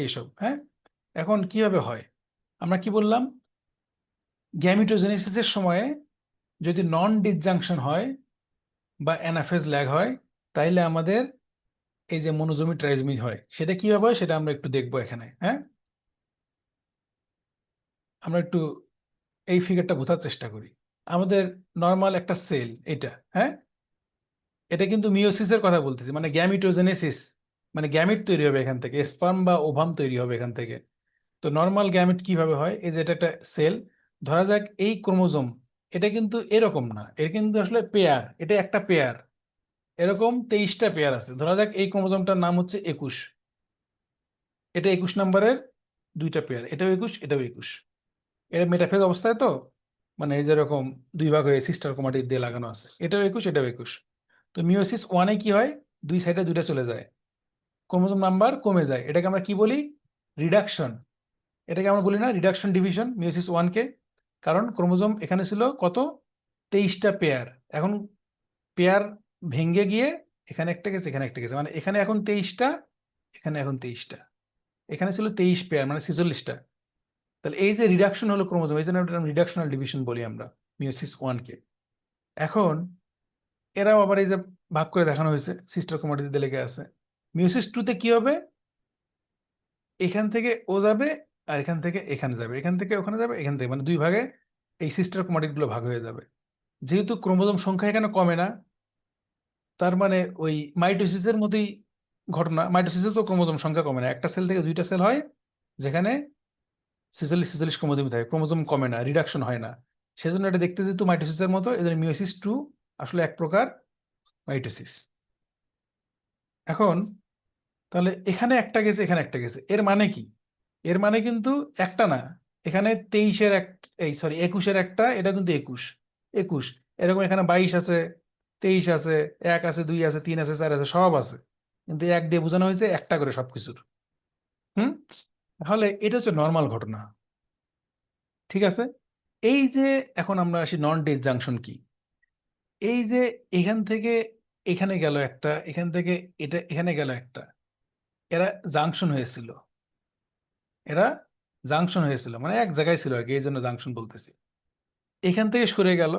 এইসব হ্যাঁ? এখন কীভাবে হয়? আমরা কি বললাম? গ্যামিটোজেনেসিসের সময়ে যদি নন ডিসজাংশন হয় বা অ্যানাফেজ ল্যাগ হয়, তাইলে আমাদের এই যে মনোজমি ট্রাইজমি হয়, সেটা কীভাবে হয় সেটা আমরা একটু দেখব এখানে হ্যাঁ? আমরা একটু এই ফিগারটা বোঝার চেষ্টা করি। আমাদের নর্মাল একটা সেল এটা হ্যাঁ? এটা কিন্তু মিওসিসের কথা বলতেছি মানে গ্যামিটোজেনেসিস মানে গ্যামিট তৈরি হবে এখান থেকে স্পার্ম বা ওভাম তৈরি হবে এখান থেকে। তো নর্মাল গ্যামিট কীভাবে হয়? এই যে এটা একটা সেল ধরা যাক এই ক্রোমোজোম এটা কিন্তু এরকম না, এর কিন্তু আসলে পেয়ার এটা একটা পেয়ার এরকম তেইশটা পেয়ার আছে। ধরা যাক এই ক্রোমোজোমটার নাম হচ্ছে একুশ। এটা একুশ নাম্বারের দুইটা পেয়ার এটাও একুশ এটাও একুশ। এটা মেটাফেজ অবস্থায় তো মানে এই যেরকম দুই ভাগ হয়ে সিস্টার ক্রোমাটিক দিয়ে লাগানো আছে, এটাও একুশ এটাও একুশ। তো মিওসিস ওয়ানে কি হয়? দুই সাইডে দুইটা চলে যায়। ক্রোমোজোম নাম্বার কমে যায়। এটাকে আমরা কি বলি? রিডাকশন। এটাকে আমরা বলি না, রিডাকশন ডিভিশন মিওসিস ওয়ানকে কারণ ক্রোমোজোম এখানে ছিল কত? তেইশটা পেয়ার। এখন পেয়ার ভেঙে গিয়ে এখানে একটা গেছে, এখানে একটা গেছে। মানে এখানে এখন তেইশটা, এখানে এখন তেইশটা। এখানে ছিল তেইশ পেয়ার মানে ছেচল্লিশটা। তাহলে এই যে রিডাকশন হলো ক্রোমোজোম, এই জন্য রিডাকশনাল ডিভিশন বলি আমরা মিওসিস ওয়ানকে এখন এরাও আবার এই যে ভাগ করে দেখানো হয়েছে, সিস্টার ক্রোমাটিতে লেগে আছে। মিওসিস টুতে কি হবে? এখান থেকে ও যাবে আর এখান থেকে এখানে যাবে। এখান থেকে ওখানে যাবে, এখান থেকে মানে দুই ভাগে এই সিস্টার ক্রোমাটিডগুলো ভাগ হয়ে যাবে। যেহেতু ক্রোমোজোম সংখ্যা এখানে কমে না, তার মানে ওই মাইটোসিসের মতোই ঘটনা মাইটোসিসে তো ক্রোমোজোম সংখ্যা কমে না। একটা সেল থেকে দুইটা সেল হয়, যেখানে ছেচল্লিশ ছেচল্লিশ ক্রোমোজোম থাকে। ক্রোমোজোম কমে না রিডাকশন হয় না। সেজন্য এটা দেখতে যেহেতু মাইটোসিসের মতো এদের মিওসিস টু আসলে এক প্রকার মাইটোসিস এখন তাহলে এখানে একটা গেছে, এখানে একটা গেছে। এর মানে কি? এর মানে কিন্তু একটা না। এখানে তেইশের এক, এই সরি একুশের একটা, এটা কিন্তু একুশ। একুশ। এরকম এখানে বাইশ আছে, তেইশ আছে, এক আছে, দুই আছে, তিন আছে, চার আছে, সব আছে। কিন্তু এক দিয়ে বোঝানো হয়েছে একটা করে সবকিছুর। হুম? তাহলে এটা হচ্ছে নর্মাল ঘটনা। ঠিক আছে? এই যে এখন আমরা আসি নন ডেট জাংশন কি? এই যে এখান থেকে এখানে গেল একটা, এখান থেকে এটা, এখানে গেল একটা। এরা জাংশন হয়েছিল। এরা জাংশন হয়েছিল মানে এক জায়গায় ছিল আর কি, এই জন্য জাংশন বলতেছি। এখান থেকে সরে গেল,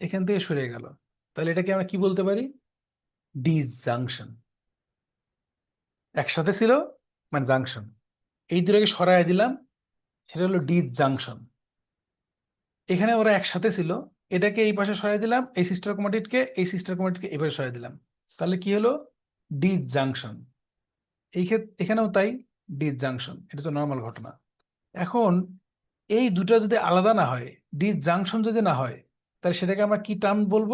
এখান থেকে সরে গেল। তাহলে এটাকে আমরা কি বলতে পারি? ডিজাংশন একসাথে ছিল মানে জাংশন এই দুটাকে সরাই দিলাম, সেটা হলো ডিজাংশন এখানে ওরা একসাথে ছিল, এটাকে এই পাশে সরাই দিলাম, এই সিস্টার ক্রোমাটিডকে এই সিস্টার ক্রোমাটিডকে এই পাশে সরাই দিলাম। তাহলে কি হলো? ডিজাংশন এই এখানেও তাই ডিজাংশন এটা তো নর্মাল ঘটনা। এখন এই দুটো যদি আলাদা না হয় ডিজাংশন যদি না হয়, তাহলে সেটাকে আমরা কি টার্ম বলব?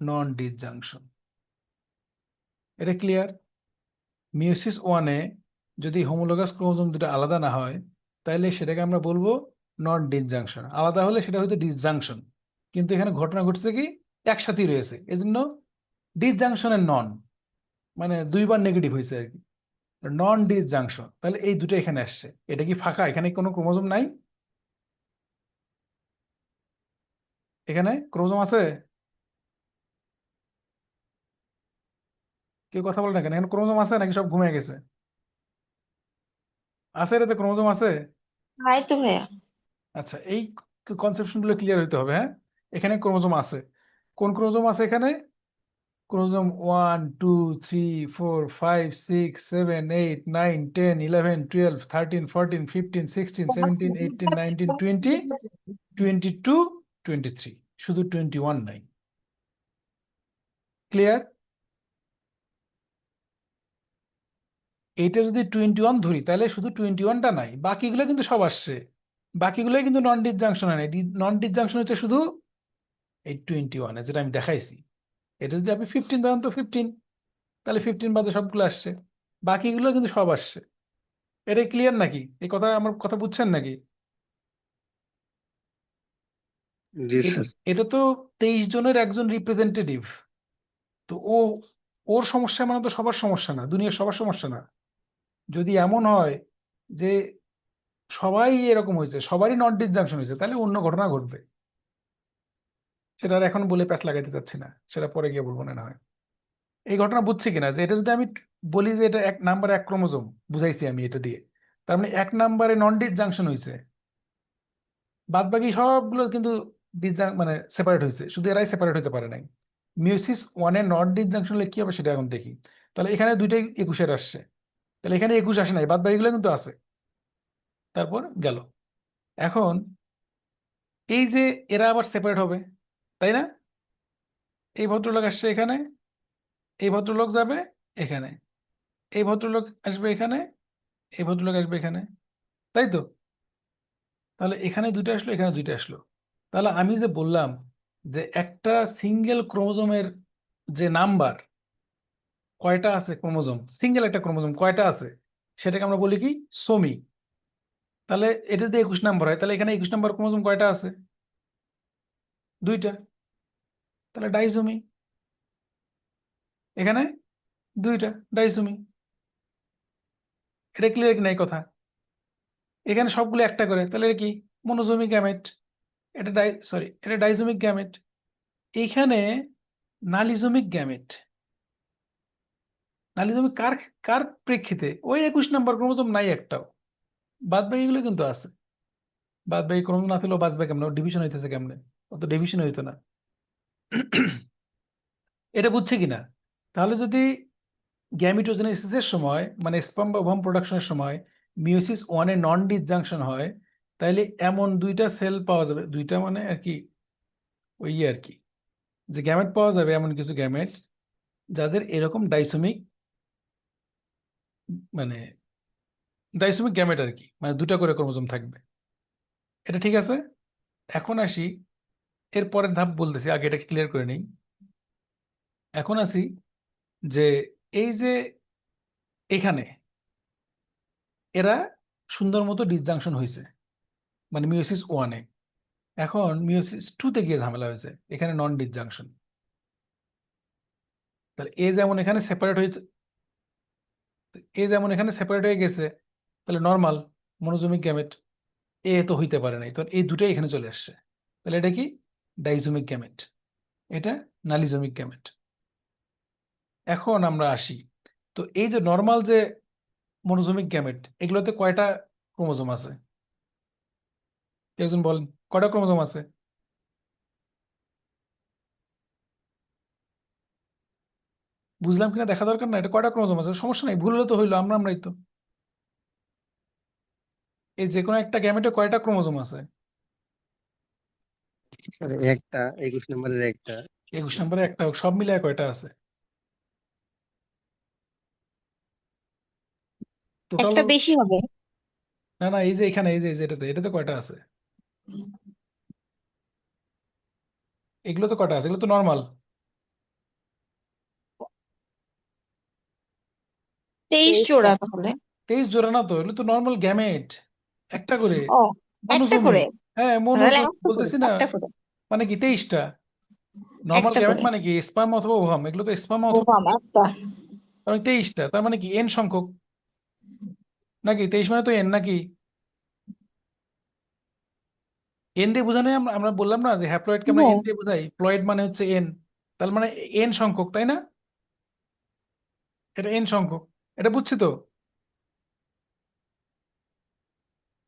নন ডিজাংশন এটা ক্লিয়ার মিউসিস ওয়ানে যদি হোমোলোগাস ক্রোমোজোম দুটো আলাদা না হয়, তাহলে সেটাকে আমরা বলব নন ডিজাংশন আলাদা হলে সেটা হচ্ছে ডিজাংশন কিন্তু এখানে ঘটনা ঘটছে কি? একসাথেই রয়েছে। এজন্য ডিজাংশনের নন মানে দুইবার নেগেটিভ হয়েছে আর কি। নন ডিজাংশন তাহলে এই দুটো এখানে আসছে। এটা কি ফাঁকা? এখানে কোনো ক্রোমোজোম নাই? এখানে ক্রোমোজোম আছে? কেউ কথা বলে না কেন? এখানে ক্রোমোজোম আছে নাকি সব ঘুমিয়ে গেছে? আছে এটাতে ক্রোমোজোম আছে? নাই তো ভাইয়া। আচ্ছা এই কনসেপশনগুলো ক্লিয়ার হইতে হবে হ্যাঁ? এখানে ক্রোমোজোম আছে। কোন ক্রোমোজোম আছে এখানে? Chromosome one, two, three, four, five, six, seven, eight, nine, ten, eleven, twelve, thirteen, fourteen, fifteen, sixteen, seventeen eighteen nineteen, twenty twenty two twenty three শুধু টোয়েন্টি ওয়ান নাই। ক্লিয়ার? এইটা যদি টোয়েন্টি ওয়ান ধরি, তাহলে শুধু twenty ওয়ানটা নাই, বাকিগুলো কিন্তু সব আসছে। বাকিগুলো কিন্তু নন ডিসজাংশন হয় নন ডিসজাংশন হচ্ছে শুধু এই টোয়েন্টি ওয়ানে যেটা আমি দেখাইছি। এটা যদি আপনি ফিফটিন ধরেন তো ফিফটিন তাহলে ফিফটিন বাদে সবগুলো আসছে। বাকিগুলো কিন্তু সব আসছে। এটা ক্লিয়ার নাকি? এই কথা আমার কথা বুঝছেন নাকি? জি এটা স্যার। এটা তো তেইশ জনের একজন রিপ্রেজেন্টেটিভ তো ও ওর সমস্যা মানে তো সবার সমস্যা না দুনিয়ার সবার সমস্যা না। যদি এমন হয় যে সবাই এরকম হয়েছে সবারই নট ডিসজাংশন হয়েছে তাহলে অন্য ঘটনা ঘটবে। সেটা এখন বলে প্যাচ লাগাইতে চাচ্ছি না, সেটা পরে গিয়ে বলব না হয়। এই ঘটনা বুঝছি কিনা, যে এটা যদি আমি বলি যে এটা এক নাম্বার এক ক্রোমোজোম, বুঝাইছি আমি এটা দিয়ে, তার মানে এক নাম্বারে নন ডিসজাংশন হয়েছে বাদ বাকি সবগুলো কিন্তু মানে সেপারেট হয়েছে শুধু এরাই সেপারেট হতে পারে নাই। মিউসিস ওয়ানে নট ডিসজাংশন হলে কি হবে সেটা এখন দেখি। তাহলে এখানে দুইটাই একুশের আসছে। তাহলে এখানে একুশ আসে নাই বাদ বাকিগুলো কিন্তু আছে। তারপর গেল। এখন এই যে এরা আবার সেপারেট হবে তাই না? এই ভদ্রলোক আসছে এখানে, এই ভদ্রলোক যাবে এখানে, এই ভদ্রলোক আসবে এখানে, এই ভদ্রলোক আসবে এখানে, তাই তো? তাহলে এখানে দুইটা আসলো, এখানে দুইটা আসলো। তাহলে আমি যে বললাম যে একটা সিঙ্গেল ক্রোমোজোমের যে নাম্বার কয়টা আছে ক্রোমোজোম সিঙ্গেল একটা ক্রোমোজোম কয়টা আছে? সেটাকে আমরা বলি কি? সোমি তাহলে এটা যদি একুশ নাম্বার হয়, তাহলে এখানে একুশ নাম্বার ক্রোমোজোম কয়টা আছে? দুইটা। তাহলে ডাইজোমি। এখানে দুইটা ডাইজোমি। এটা ক্লিয়ার নাই কথা? এখানে সবগুলো একটা করে, তাহলে কি? Monosomic gamete. এটা ডাই সরি এটা ডাইজোমিক গ্যামেট। এইখানে নালিজোমিক গ্যামেট। নালিজোমিক কার কার প্রেক্ষিতে? ওই একুশ নাম্বার ক্রোমোজোম নাই একটাও। বাদ বাকিগুলো কিন্তু আছে। বাদ বাকি ক্রোমোজোম না থাকলেও বাদ কেমন? ডিভিশন হইতেছে কেমনে? অত ডিভিশন হইতো না। এটা বুঝছে কিনা? তাহলে যদি গ্যামিটোজেনেসিসের সময় মানে স্পাম বা ওভাম প্রোডাকশনের সময় মিউসিস ওয়ানে নন ডিসজাংশন হয় তাহলে এমন দুইটা সেল পাওয়া যাবে। দুইটা মানে আর কি ওই ইয়ে আর কি, যে গ্যামেট পাওয়া যাবে এমন কিছু গ্যামেট যাদের এরকম ডাইসোমিক মানে ডাইসোমিক গ্যামেট আর কি মানে দুটা করে ক্রোমোজোম থাকবে। এটা ঠিক আছে? এখন আসি এর পরের ধাপ বলতেছি, আগে এটাকে ক্লিয়ার করে নিই। এখন আসি যে এই যে এখানে এরা সুন্দর মতো ডিসজাংশন হয়েছে মানে মিওসিস ওয়ানে এখন মিওসিস টুতে গিয়ে ঝামেলা হয়েছে, এখানে নন ডিসজাংশন তাহলে এ যেমন এখানে সেপারেট হয়েছে এ যেমন এখানে সেপারেট হয়ে গেছে, তাহলে নর্মাল মনোজমিক গ্যামেট এ তো হইতে পারে নাই। তো এই দুটাই এখানে চলে আসছে। তাহলে এটা কি? ডাইজোমিক গ্যামেট এটা নালিজমিক গ্যামেট এখন আমরা আসি। তো এই যে নর্মাল যে মনোজমিক গ্যামেট এগুলোতে কয়টা ক্রোমোজোম আছে? একজন বলেন, কয়টা ক্রোমোজোম আছে? বুঝলাম কিনা? দেখা দরকার না, এটা কয়টা ক্রোমোজোম আছে? সমস্যা নাই, ভুল হলে তো হইল, আমরা আমরাই তো। এই যে কোনো একটা গ্যামেটে কয়টা ক্রোমোজোম আছে? একটা একুশ নম্বরের একটা। একুশ নম্বরে একটা সব মিলে কয়টা আছে? একটা বেশি হবে। না না এই যে এখানে এই যে এই যে এটাতে এটাতে কয়টা আছে? এগুলো তো কয়টা আছে? এগুলো তো নর্মাল তেইশ জোড়া তাহলে। তেইশ জোড়া না তো? এগুলো তো নর্মাল গ্যামেট একটা করে। একটা করে? হ্যাঁ তাহলে মনোজোম একটা বলতেছি না একটা করে মানে কি তেইশটা? নর্মাল একটা করে মানে কি স্পাম অথবা ওভাম এগুলো তো স্পাম ও অথবা বাবা একটা মানে তেইশটা তার মানে কি এন সংখ্যক? নাকি তেইশ মানে তো এন নাকি? এন দিয়ে বোঝানো হয় আমরা আমরা বললাম না যে হ্যাপ্লয়েডকে আমরা এন দিয়ে বোঝাই প্লয়েড মানে হচ্ছে এন তার মানে এন সংখ্যক তাই না? এটা এন সংখ্যক এটা বুঝছি তো?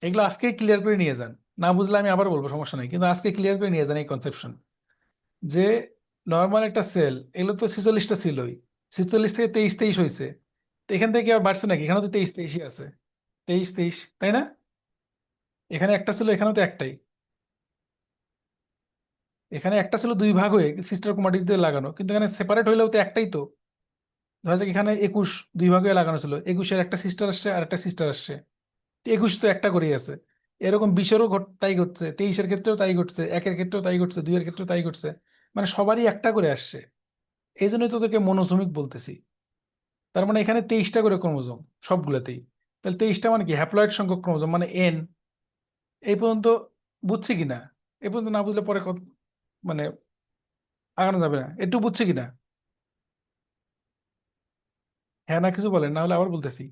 এগুলো আজকে ক্লিয়ার করে নিয়ে যান। না বুঝলে আমি আবার বলব, সমস্যা নেই। কিন্তু আজকে ক্লিয়ার করে নিয়ে যান এই কনসেপশন যে নর্মাল একটা সেল এগুলো তো ছিচল্লিশটা ছিলই ছিচল্লিশ থেকে তেইশ তেইশ হয়েছে তো এখান থেকে আর বাড়ছে নাকি? এখানে তো তেইশ, তেইশই আছে। তেইশ তেইশ, তাই না? এখানে একটা ছিল এখানে তো একটাই। এখানে একটা ছিল দুই ভাগ হয়ে সিস্টার ক্রোমাটিক লাগানো। কিন্তু এখানে সেপারেট হইলেও তো একটাই তো। ধরা যাক এখানে একুশ দুই ভাগ হয়ে লাগানো ছিল। একুশের একটা সিস্টার আসছে আর একটা সিস্টার আসছে। একুশ তো একটা করেই আছে। এরকম বিশেরও তাই ঘটছে, তেইশের ক্ষেত্রেও তাই ঘটছে, একের ক্ষেত্রেও তাই ঘটছে, দুইয়ের ক্ষেত্রেও তাই ঘটছে মানে সবারই একটা করে আসছে। এই জন্যই তোদেরকে মনোজমিক বলতেছি। তার মানে এখানে তেইশটা করে ক্রোমোজোম, সবগুলোতেই। তাহলে তেইশটা মানে কি? হ্যাপ্লয়েড সংখ্যক ক্রোমোজোম মানে এন। এই পর্যন্ত বুঝছি কিনা এই পর্যন্ত না বুঝলে পরে মানে আগানো যাবে না। একটু বুঝছি কিনা হ্যাঁ না, কিছু বলেন, না হলে আবার বলতেছি।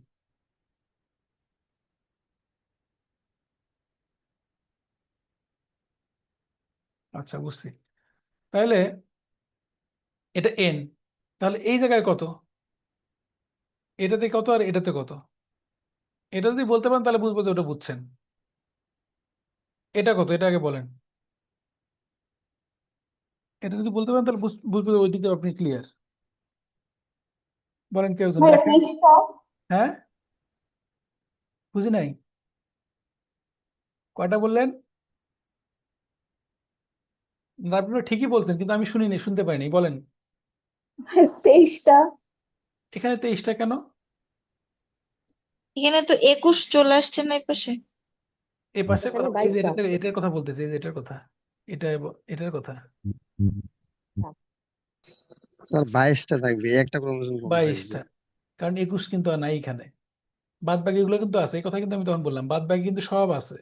আচ্ছা বুঝছি। তাহলে এটা এন তাহলে এই জায়গায় কত? এটাতে কত আর এটাতে কত? এটা যদি বলতে পারেন তাহলে বুঝব যে ওটা বুঝছেন। এটা কত? এটা আগে বলেন। এটা যদি বলতে পারেন তাহলে বুঝ- বুঝব ওই দিকে আপনি ক্লিয়ার বলেন কেউ তেইশটা হ্যাঁ? বুঝি নাই? কয়টা বললেন? আপনি ঠিকই বলছেন কিন্তু আমি শুনিনি শুনতে পাইনি বলেন। তেইশটা। এখানে তেইশটা কেন? এখানে তো একুশ চলে আসছে না এই পাশে। এই পাশে এখানে কথা এই যে বাইশটা। এটার এটার কথা বলতেছি এই যে এটার কথা। এটা এব- এটার কথা। স্যার বাইশটা থাকবে একটা ক্রোমোজোম কম থাকবে বাইশটা। কারণ একুশ কিন্তু আর নাই এখানে। বাদ বাকিগুলো কিন্তু আছে এই কথা কিন্তু আমি তখন বললাম বাদ বাকি কিন্তু সব আছে।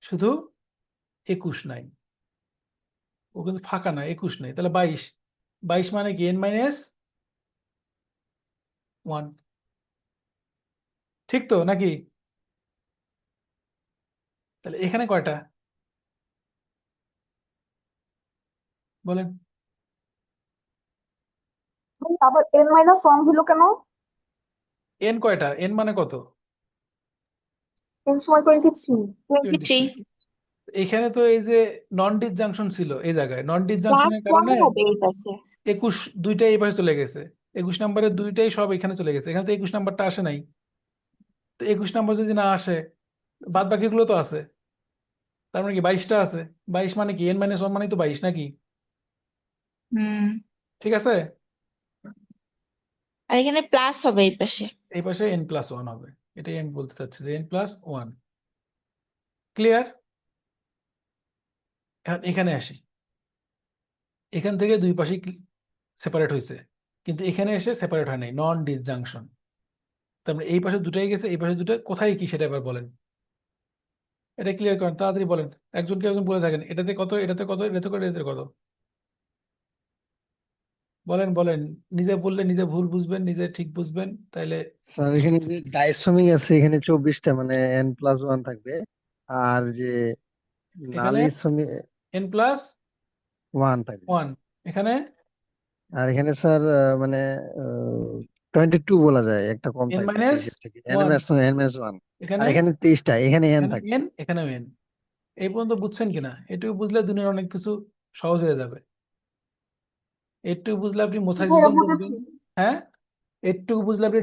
শুধু একুশ নাই। ও কিন্তু ফাঁকা না একুশ নাই তাহলে বাইশ। বাইশ মানে কি? এন মাইনাস ওয়ান ঠিক তো নাকি? তাহলে এখানে কয়টা? বলেন। আবার এন মাইনাস ওয়ান হলো কেন? এন কয়টা? এন মানে কত? এর সময় টোয়েন্টি থ্রি টোয়েন্টি থ্রি এখানে তো এই যে নন ডিসজাংশন ছিল এই জায়গায় নন ডিসজাংশনের কারণে একুশ দুইটাই এই পাশে চলে গেছে। একুশ নাম্বারের দুইটাই সব এখানে চলে গেছে। এখানে তো একুশ নাম্বারটা আসে নাই। তো একুশ নাম্বার যদি না আসে বাদ বাকিগুলো তো আছে। তার মানে কি বাইশটা আছে। বাইশ মানে কি? এন মাইনাস ওয়ান মানে তো বাইশ নাকি? হুম। ঠিক আছে? আর এখানে প্লাস হবে এই পাশে। এই পাশে এন প্লাস ওয়ান হবে। এটাই আমি বলতে চাচ্ছি যে এন প্লাস ওয়ান ক্লিয়ার এখন এখানে আসি। এখান থেকে দুই পাশে সেপারেট হয়েছে কিন্তু এখানে এসে সেপারেট হয় নাই নন ডিসজাংশন তার মানে এই পাশে দুটাই গেছে এই পাশে দুটো কোথায় কি সেটা এবার বলেন। এটা ক্লিয়ার করেন তাড়াতাড়ি বলেন। একজন কে একজন বলে থাকেন এটাতে কত এটাতে কত এটাতে কত এটাতে কত। বলেন বলেন নিজে বললে নিজে ভুল বুঝবেন নিজে ঠিক বুঝবেন তাইলে স্যার এখানে যে ডাইসোমিক আছে এখানে চব্বিশটা মানে এন প্লাস ওয়ান থাকবে। আর যে এখানে নালিসোমিক এন প্লাস ওয়ান থাকবে ওয়ান এখানে? আর এখানে স্যার মানে টোয়েন্টি টু বলা যায় একটা কম এন থাকবে মাইনাস থেকে। N one minus n minus one এখানে? আর এখানে তেইশটা এখানে এন এখানে থাকবে এন এখানেও এন এই পর্যন্ত বুঝছেন কিনা? এটুকু বুঝলে দুনিয়ার অনেক কিছু সহজ হয়ে যাবে। একটু বুঝলে আপনি মোসাইসিজম বুঝবেন। হ্যাঁ? একটু বুঝলে আপনি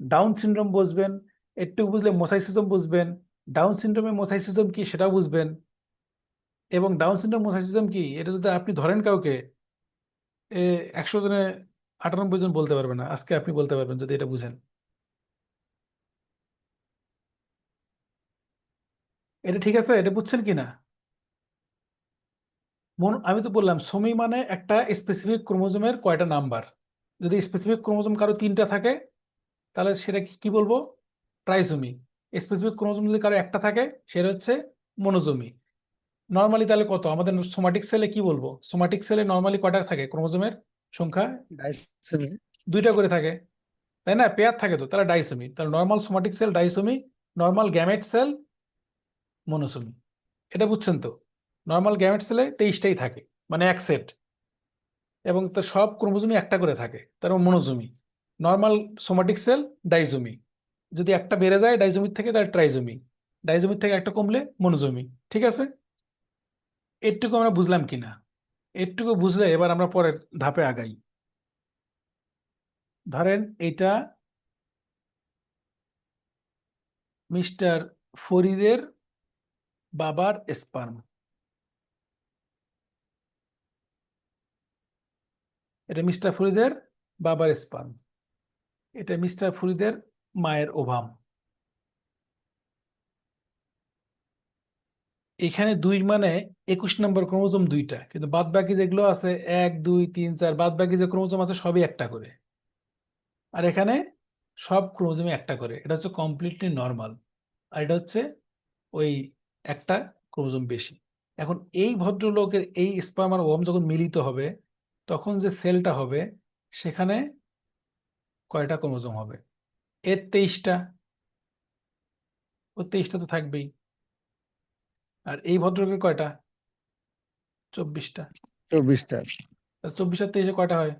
ডাউন সিনড্রোম বুঝবেন। একটু বুঝলে মোসাইসিজম বুঝবেন। ডাউন সিনড্রোমে মোসাইসিজম কি সেটাও বুঝবেন। এবং ডাউন সিনড্রোম মোসাইসিজম কি? এটা যদি আপনি ধরেন কাউকে, এ একশো জনে আটানব্বই জন বলতে পারবে না। আজকে আপনি বলতে পারবেন যদি এটা বুঝেন। এটা ঠিক আছে? এটা বুঝছেন কি না আমি তো বললাম, সমী মানে একটা স্পেসিফিক ক্রোমোজোমের কয়টা নাম্বার যদি স্পেসিফিক ক্রোমোজোম কারও তিনটা থাকে, তাহলে সেটা কি কি বলব? ট্রাইসোমি স্পেসিফিক ক্রোমোজোম যদি কারও একটা থাকে, সেটা হচ্ছে মনোজোমি নর্মালি তাহলে কত? আমাদের সোমাটিক সেলে কি বলব? সোমাটিক সেলে নর্মালি কটা থাকে? ক্রোমোজোমের সংখ্যা? দুইটা করে থাকে। তাই না? পেয়ার থাকে তো তাহলে ডাইসোমি তাহলে normal somatic cell disomy normal gamete cell monosomy এটা বুঝছেন তো? নর্মাল গ্যামেট সেলে তেইশটাই থাকে মানে এক সেট এবং তার সব ক্রোমোজোমই একটা করে থাকে তার monosomy normal somatic cell disomy যদি একটা বেড়ে যায় ডাইজোমির থেকে তার ট্রাইজোমি ডাইজোমির থেকে একটা কমলে মনোজোমি ঠিক আছে? এটুকু আমরা বুঝলাম কিনা? এটুকু বুঝলে এবার আমরা পরের ধাপে আগাই। ধরেন এটা মিস্টার ফরিদের বাবার স্পার্ম। এটা মিস্টার ফরিদের বাবার স্পার্ম। এটা মিস্টার ফরিদের মায়ের ওভাম। এখানে দুই মানে একুশ নম্বর ক্রোমোজোম দুইটা, কিন্তু বাদ বাকি যেগুলো আছে, এক, দুই, তিন, চার বাদ বাকি যে ক্রোমোজোম আছে সবই একটা করে। আর এখানে সব ক্রোমোজোমে একটা করে, এটা হচ্ছে কমপ্লিটলি নর্মাল আর এটা হচ্ছে ওই একটা ক্রোমোজোম বেশি। এখন এই ভদ্রলোকের এই স্পাম আর ওভাম যখন মিলিত হবে, তখন যে সেলটা হবে, সেখানে কয়টা ক্রোমোজোম হবে? এর তেইশটা। ও তেইশটা তো থাকবেই। আর এই ভদ্রলোকের কয়টা? চব্বিশটা। চব্বিশটা। চব্বিশ আর তেইশে কয়টা হয়?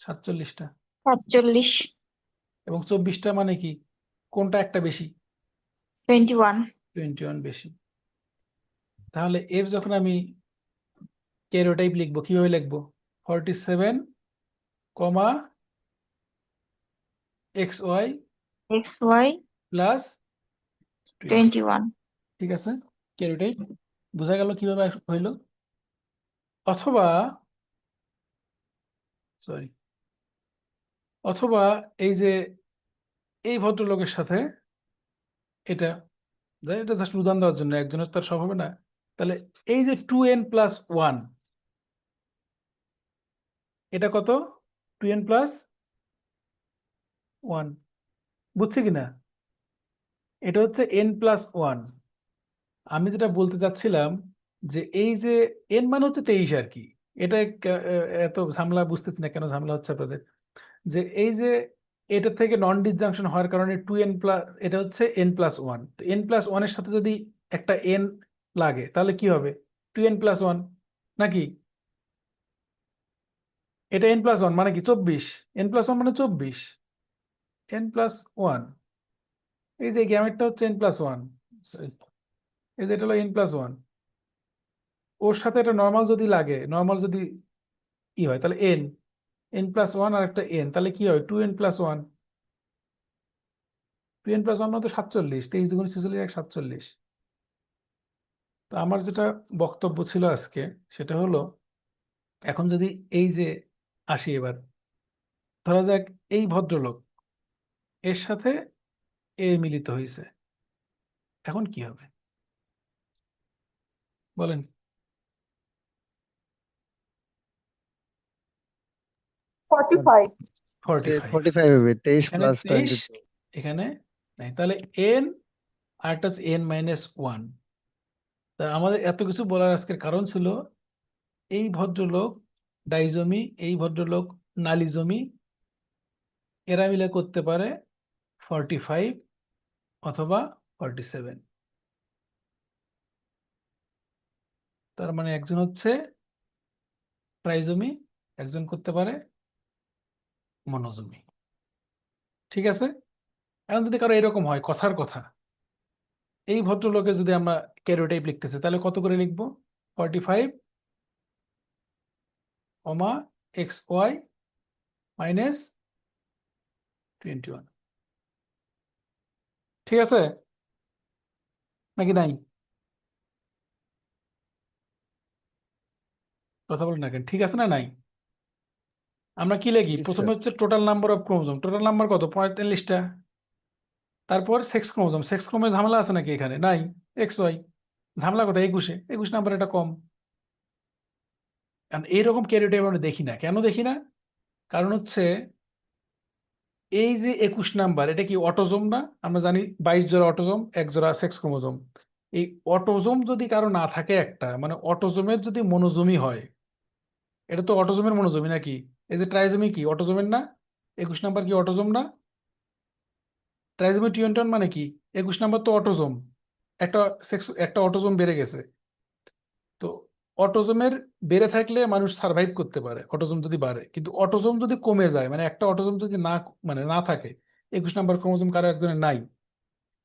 সাতচল্লিশটা। সাতচল্লিশ। এবং চব্বিশটা মানে কি? কোনটা একটা বেশি? Twenty one. টোয়েন্টি ওয়ান বেশি। তাহলে এফ যখন আমি ক্যারোটাইপ লিখব কীভাবে লিখব? Forty seven comma X Y X Y plus twenty one ঠিক আছে? ক্যারোটাইপ বোঝা গেল কীভাবে হইল? অথবা সরি অথবা এই যে এই ভদ্রলোকের সাথে এটা এটা জাস্ট উদাহরণ দেওয়ার জন্য, একজনের তো আর সব হবে না। তাহলে এই যে টু এন প্লাস ওয়ান এটা কত? টু এন প্লাস ওয়ান বুঝছে কিনা? এটা হচ্ছে এন প্লাস ওয়ান আমি যেটা বলতে চাচ্ছিলাম যে এই যে এন মানে হচ্ছে তেইশ আর কি। এটা এত ঝামেলা বুঝতেছি না কেন ঝামেলা হচ্ছে আপনাদের? যে এই যে এটা থেকে নন ডিসজাংশন হওয়ার কারণে টু এন প্লাস এটা হচ্ছে এন প্লাস ওয়ান তো এন প্লাস ওয়ানের সাথে যদি একটা এন লাগে, তাহলে কি হবে? টু এন প্লাস ওয়ান নাকি? এটা এন প্লাস ওয়ান মানে কি? চব্বিশ। এন প্লাস ওয়ান মানে চব্বিশ। এন প্লাস ওয়ান এই যে গ্যামেটটা হচ্ছে এন প্লাস ওয়ান এই যে এটা হলো এন প্লাস ওয়ান ওর সাথে একটা নর্মাল যদি লাগে নর্মাল যদি ই হয়, তাহলে এন এন প্লাস ওয়ান আর একটা এন তাহলে কি হয়? Two n plus one two n plus one তো সাতচল্লিশ, তেইশ দুগুণ ছেচল্লিশ এক সাতচল্লিশ। তো আমার যেটা বক্তব্য ছিল আজকে, সেটা হলো, এখন যদি এই যে আসি এবার, ধরা যাক এই ভদ্রলোক, এর সাথে এ মিলিত হয়েছে এখন কি হবে? বলেন এখানে প্লাস টোয়েন্টি তেইশ এখানে নাই তাহলে এন আর একটা হচ্ছে এন মাইনাস ওয়ান তা আমাদের এত কিছু বলার আজকের কারণ ছিল এই ভদ্রলোক ডাইজমি এই ভদ্রলোক নালিজমি এরা মিলে করতে পারে ফর্টি ফাইভ অথবা ফর্টি সেভেন তার মানে একজন হচ্ছে ট্রাইজমি, একজন করতে পারে মনোজমি। ঠিক আছে? এখন যদি কারও এরকম হয়, কথার কথা, এই ভদ্রলোকে যদি আমরা ক্যারোটাইপ লিখতেছি, তাহলে কত করে লিখব? Forty five comma X Y minus twenty one. ঠিক আছে? নাকি নাই? কথা বলেন না কেন? ঠিক আছে না নাই? আমরা কি লিখি? প্রথমে হচ্ছে total number of chromosome total number কত? পঁয়তাল্লিশটা। তারপর সেক্স ক্রোমোজোম সেক্স ক্রোমোজোম ঝামেলা আছে নাকি এখানে? নাই। এক্স ওয়াই ঝামেলা কত একুশে। একুশ নাম্বার এটা কম। কারণ এইরকম ক্যারিওটাইপ আমরা দেখি না। কেন দেখি না? কারণ হচ্ছে এই যে একুশ নাম্বার এটা কি অটোজোম না? আমরা জানি বাইশ জোড়া অটোজোম এক জোড়া সেক্স ক্রোমোজোম এই অটোজোম যদি কারও না থাকে একটা মানে অটোজোমের যদি মনোজমি হয় এটা তো অটোজোমের মনোজমি নাকি? এই যে ট্রাইজমি কি? অটোজোমের না? একুশ নাম্বার কি অটোজোম না? ট্রাইজমি টিউন্টন মানে কি? একুশ নাম্বার তো অটোজোম। একটা সেক্স একটা অটোজোম বেড়ে গেছে। তো অটোজোমের বেড়ে থাকলে মানুষ সার্ভাইভ করতে পারে, অটোজোম যদি বাড়ে। কিন্তু অটোজোম যদি কমে যায় মানে একটা অটোজোম যদি না মানে না থাকে, একুশ নাম্বার ক্রোমোজোম কারও একজনের নাই।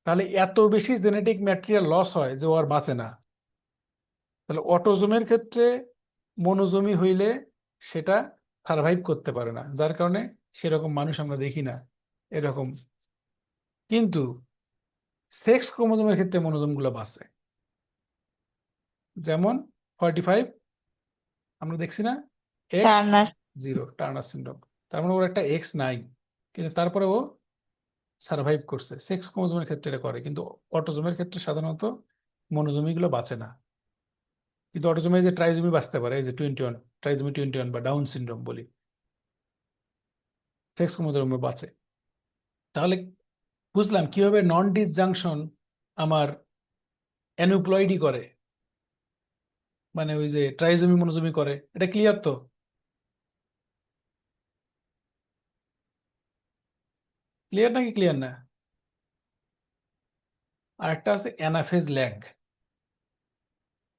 তাহলে এত বেশি জেনেটিক ম্যাটেরিয়াল লস হয় যে ও আর বাঁচে না। তাহলে অটোজোমের ক্ষেত্রে মনোজমি হইলে সেটা সার্ভাইভ করতে পারে না। যার কারণে সেরকম মানুষ আমরা দেখি না এরকম। কিন্তু সেক্স ক্রোমোজোমের ক্ষেত্রে মনোজোমগুলো বাঁচে। যেমন ফর্টি ফাইভ আমরা দেখছি না? এক্স জিরো টার্নার সিনড্রোম তার মানে ওর একটা এক্স নাই কিন্তু তারপরে ও সার্ভাইভ করছে। সেক্স ক্রোমোজোমের ক্ষেত্রে এটা করে কিন্তু অটোজোমের ক্ষেত্রে সাধারণত মনোজমিগুলো বাঁচে না। কিন্তু অটোজোমে যে ট্রাইজমি বাঁচতে পারে, এই যে twenty one trisomy twenty one বা ডাউন সিনড্রোম বলি সেক্স ক্রোমোজোমে বাঁচে। তাহলে বুঝলাম কীভাবে নন ডিসজাংশন আমার অ্যানুপ্লয়েডই করে মানে ওই যে ট্রাইজমি মনোজমি করে, এটা ক্লিয়ার তো? ক্লিয়ার নাকি ক্লিয়ার না? আর একটা আছে anaphase lag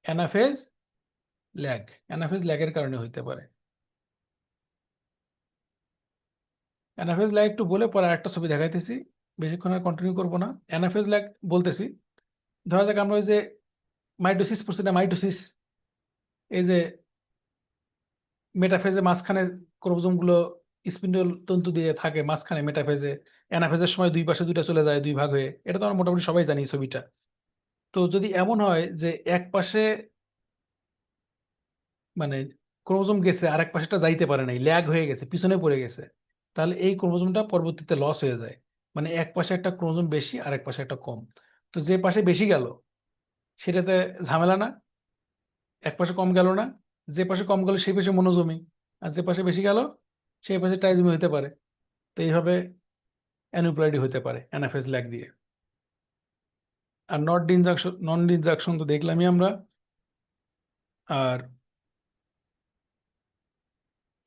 anaphase lag anaphase ল্যাগের কারণে হইতে পারে। অ্যানাফেজ ল্যাগ একটু বলে, পরে আরেকটা ছবি দেখাইতেছি। বেশিক্ষণ আর কন্টিনিউ করব না। অ্যানাফেজ ল্যাগ বলতেছি, ধরা যাক আমরা ওই যে মাইটোসিস পড়ছি না, মাইটোসিস। এই যে মেটাফেজে মাঝখানে ক্রোমোজোমগুলো স্পিন্ডল তন্তু দিয়ে থাকে, মাঝখানে মেটাফেজে। অ্যানাফেজের সময় দুই পাশে দুইটা চলে যায়, দুই ভাগ হয়ে। এটা তো আমরা মোটামুটি সবাই জানি ছবিটা। তো যদি এমন হয় যে এক পাশে মানে ক্রোমোজোম গেছে আর এক পাশেটা যাইতে পারে নাই, ল্যাগ হয়ে গেছে, পিছনে পড়ে গেছে, তাহলে এই ক্রোমোজোমটা পরবর্তীতে লস হয়ে যায়। মানে এক পাশে একটা ক্রোমোজোম বেশি আর এক পাশে একটা কম। তো যে পাশে বেশি গেল, সেটাতে ঝামেলা না, এক পাশে কম গেল না, যে পাশে কম গেল সেই পাশে মনোজমি আর যে পাশে বেশি গেল সেই পাশে ট্রাইজমি হতে পারে। তো এইভাবে অ্যানুপ্লয়েডি হতে পারে অ্যানাফেজ ল্যাগ দিয়ে। আর নট ডিনজাকশন নন ডিনজাকশন তো দেখলামই আমরা। আর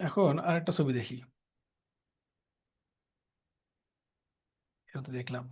এখন আর একটা ছবি দেখি। এটা তো দেখলাম।